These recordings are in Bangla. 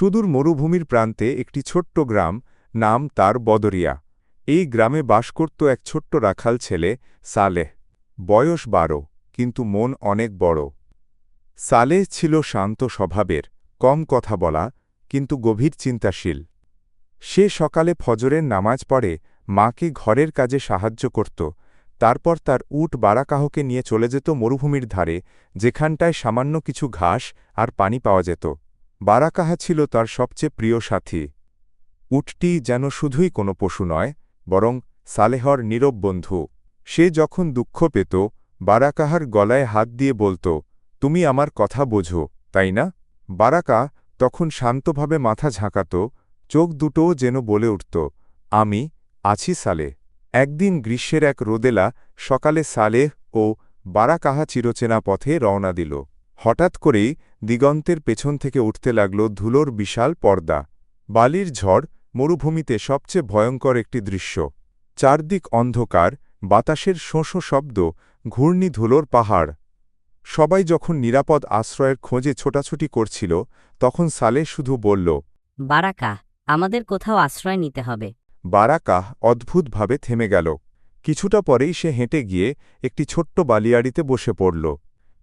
সুদূর মরুভূমির প্রান্তে একটি ছোট্ট গ্রাম, নাম তার বদরিয়া। এই গ্রামে বাস করত এক ছোট্ট রাখাল ছেলে, সালেহ। বয়স বারো, কিন্তু মন অনেক বড়। সালেহ ছিল শান্ত স্বভাবের, কম কথা বলা, কিন্তু গভীর চিন্তাশীল। সে সকালে ফজরের নামাজ পড়ে, মাকে ঘরের কাজে সাহায্য করত। তারপর তার উট বারাকাহকে নিয়ে চলে যেত মরুভূমির ধারে, যেখানটায় সামান্য কিছু ঘাস আর পানি পাওয়া যেত। বারাকাহা ছিল তার সবচেয়ে প্রিয় সাথী। উটটি যেন শুধুই কোনো পশু নয়, বরং সালেহর নীরব বন্ধু। সে যখন দুঃখ পেত, বারাকাহার গলায় হাত দিয়ে বলত, তুমি আমার কথা বোঝো, তাই না? বারাকা তখন শান্তভাবে মাথা ঝাঁকাত, চোখ দুটোও যেন বলে উঠত, আমি আছি সালে। একদিন গ্রীষ্মের এক রোদেলা সকালে সালেহ ও বারাকাহা চিরচেনা পথে রওনা দিল। হঠাৎ করেই দিগন্তের পেছন থেকে উঠতে লাগল ধুলোর বিশাল পর্দা। বালির ঝড় মরুভূমিতে সবচেয়ে ভয়ঙ্কর একটি দৃশ্য। চারদিক অন্ধকার বাতাসের শোঁশো শব্দ ঘূর্ণি ধুলোর পাহাড়। সবাই যখন নিরাপদ আশ্রয়ের খোঁজে ছোটাছুটি করছিল তখন সালে শুধু বলল বারাকা আমাদের কোথাও আশ্রয় নিতে হবে। বারাকাহ অদ্ভুতভাবে থেমে গেল। কিছুটা পরেই সে হেঁটে গিয়ে একটি ছোট্ট বালিয়াড়িতে বসে পড়ল।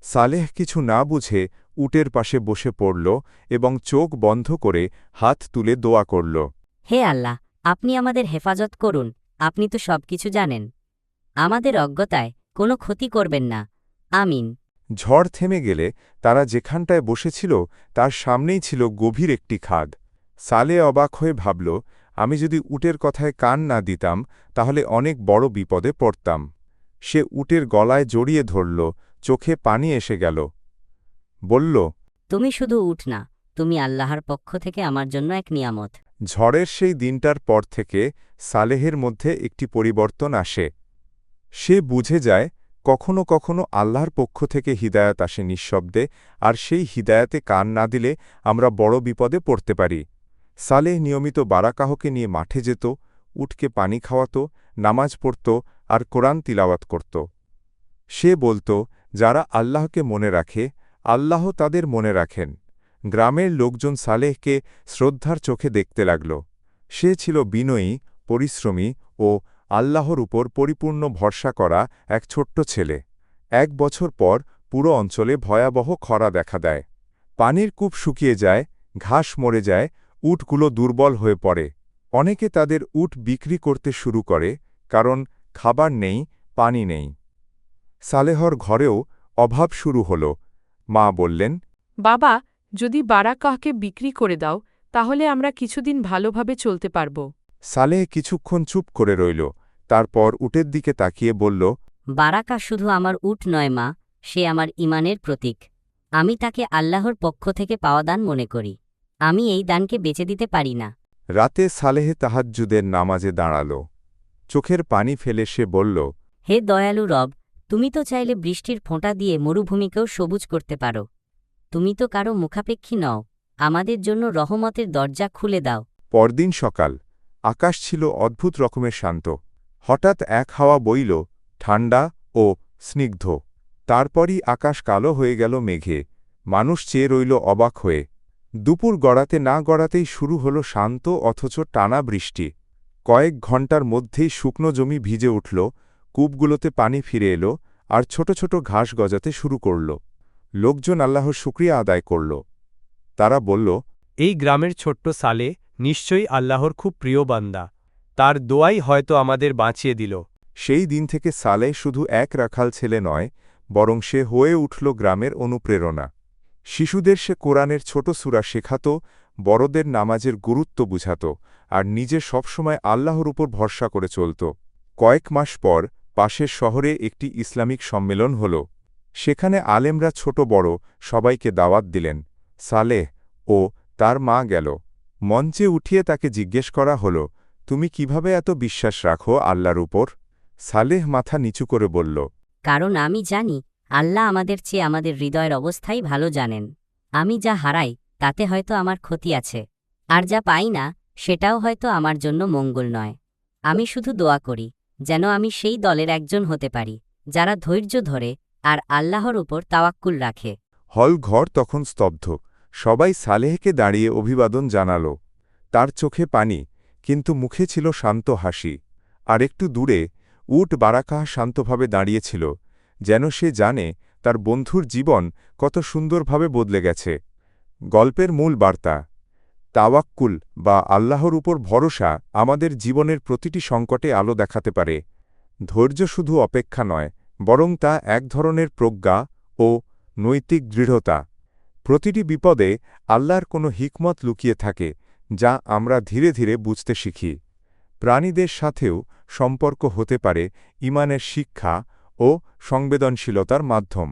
সালেহ কিছু না বুঝে উটের পাশে বসে পড়ল এবং চোখ বন্ধ করে হাত তুলে দোয়া করল। হে আল্লাহ আপনি আমাদের হেফাজত করুন আপনি তো সবকিছু জানেন। আমাদের অজ্ঞতায় কোনো ক্ষতি করবেন না। আমিন। ঝড় থেমে গেলে তারা যেখানটায় বসেছিল তার সামনেই ছিল গভীর একটি খাদ। সালে অবাক হয়ে ভাবল আমি যদি উটের কথায় কান না দিতাম তাহলে অনেক বড় বিপদে পড়তাম। সে উটের গলায় জড়িয়ে ধরল চোখে পানি এসে গেল। বলল তুমি শুধু উঠ না তুমি আল্লাহর পক্ষ থেকে আমার জন্য এক নিয়ামত। ঝড়ের সেই দিনটার পর থেকে সালেহের মধ্যে একটি পরিবর্তন আসে। সে বুঝে যায় কখনো কখনো আল্লাহর পক্ষ থেকে হিদায়াত আসে নিঃশব্দে আর সেই হিদায়াতে কান না দিলে আমরা বড় বিপদে পড়তে পারি। সালেহ নিয়মিত বারাকাহকে নিয়ে মাঠে যেত উটকে পানি খাওয়াত নামাজ পড়ত আর কোরআন তিলাওয়াত করত। সে বলত যারা আল্লাহকে মনে রাখে আল্লাহ তাদের মনে রাখেন। গ্রামের লোকজন সালেহকে শ্রদ্ধার চোখে দেখতে লাগল। সে ছিল বিনয়ী, পরিশ্রমী ও আল্লাহর উপর পরিপূর্ণ ভরসা করা এক ছোট্ট ছেলে। এক বছর পর পুরো অঞ্চলে ভয়াবহ খরা দেখা দেয়। পানির কূপ শুকিয়ে যায়, ঘাস মরে যায়, উটগুলো দুর্বল হয়ে পড়ে। অনেকে তাদের উট বিক্রি করতে শুরু করে, কারণ খাবার নেই, পানি নেই। সালেহর ঘরেও অভাব শুরু হল। মা বললেন বাবা যদি বারাকাহকে বিক্রি করে দাও তাহলে আমরা কিছুদিন ভালোভাবে চলতে পারব। সালেহ কিছুক্ষণ চুপ করে রইল তারপর উটের দিকে তাকিয়ে বলল বারাকা শুধু আমার উট নয় মা সে আমার ইমানের প্রতীক। আমি তাকে আল্লাহর পক্ষ থেকে পাওয়া দান মনে করি। আমি এই দানকে বেচে দিতে পারি না। রাতে সালেহে তাহাজ্জুদের নামাজে দাঁড়াল। চোখের পানি ফেলে সে বলল হে দয়ালু রব তুমি তো চাইলে বৃষ্টির ফোঁটা দিয়ে মরুভূমিকেও সবুজ করতে পারো। তুমি তো কারও মুখাপেক্ষী নও, আমাদের জন্য রহমতের দরজা খুলে দাও। পরদিন সকাল, আকাশ ছিল অদ্ভুত রকমের শান্ত। হঠাৎ এক হাওয়া বইল ঠান্ডা ও স্নিগ্ধ। তারপরই আকাশ কালো হয়ে গেল মেঘে। মানুষ চেয়ে রইল অবাক হয়ে। দুপুর গড়াতে না গড়াতেই শুরু হল শান্ত অথচ টানা বৃষ্টি। কয়েক ঘণ্টার মধ্যেই শুকনো জমি ভিজে উঠল কূপগুলোতে পানি ফিরে এলো আর ছোট ছোট ঘাস গজাতে শুরু করল। লোকজন আল্লাহর শুক্রিয়া আদায় করল। তারা বলল এই গ্রামের ছোট্ট সালে নিশ্চয়ই আল্লাহর খুব প্রিয় বান্দা। তার দোয়াই হয়তো আমাদের বাঁচিয়ে দিল। সেই দিন থেকে সালে শুধু এক রাখাল ছেলে নয় বরং সে হয়ে উঠল গ্রামের অনুপ্রেরণা। শিশুদের সে কোরআনের ছোট সূরা শেখাত বড়দের নামাজের গুরুত্ব বুঝাত আর নিজে সবসময় আল্লাহর উপর ভরসা করে চলত। কয়েক মাস পর পাশের শহরে একটি ইসলামিক সম্মেলন হল। সেখানে আলেমরা ছোট বড় সবাইকে দাওয়াত দিলেন। সালেহ ও তার মা গেল। মঞ্চে উঠিয়ে তাকে জিজ্ঞেস করা হল, তুমি কীভাবে এত বিশ্বাস রাখো আল্লাহর উপর? সালেহ মাথা নিচু করে বলল, কারণ আমি জানি, আল্লাহ আমাদের চেয়ে আমাদের হৃদয়ের অবস্থাই ভালো জানেন। আমি যা হারাই, তাতে হয়তো আমার ক্ষতি আছে। আর যা পাই না, সেটাও হয়তো আমার জন্য মঙ্গল নয়। আমি শুধু দোয়া করি। যেন আমি সেই দলের একজন হতে পারি, যারা ধৈর্য ধরে আর আল্লাহর উপর তাওয়াক্কুল রাখে। হল ঘর তখন স্তব্ধ। সবাই সালেহকে দাঁড়িয়ে অভিবাদন জানাল। তার চোখে পানি, কিন্তু মুখে ছিল শান্ত হাসি। আর একটু দূরে, উট বারাকাহ শান্তভাবে দাঁড়িয়েছিল, যেন সে জানে তার বন্ধুর জীবন কত সুন্দরভাবে বদলে গেছে। গল্পের মূল বার্তা। তাওয়াক্কুল বা আল্লাহর উপর ভরসা আমাদের জীবনের প্রতিটি সংকটে আলো দেখাতে পারে। ধৈর্য শুধু অপেক্ষা নয়, বরং তা এক ধরনের প্রজ্ঞা ও নৈতিক দৃঢ়তা। প্রতিটি বিপদে আল্লাহর কোনো হিকমত লুকিয়ে থাকে, যা আমরা ধীরে ধীরে বুঝতে শিখি। প্রাণীদের সাথেও সম্পর্ক হতে পারে ইমানের শিক্ষা ও সংবেদনশীলতার মাধ্যম।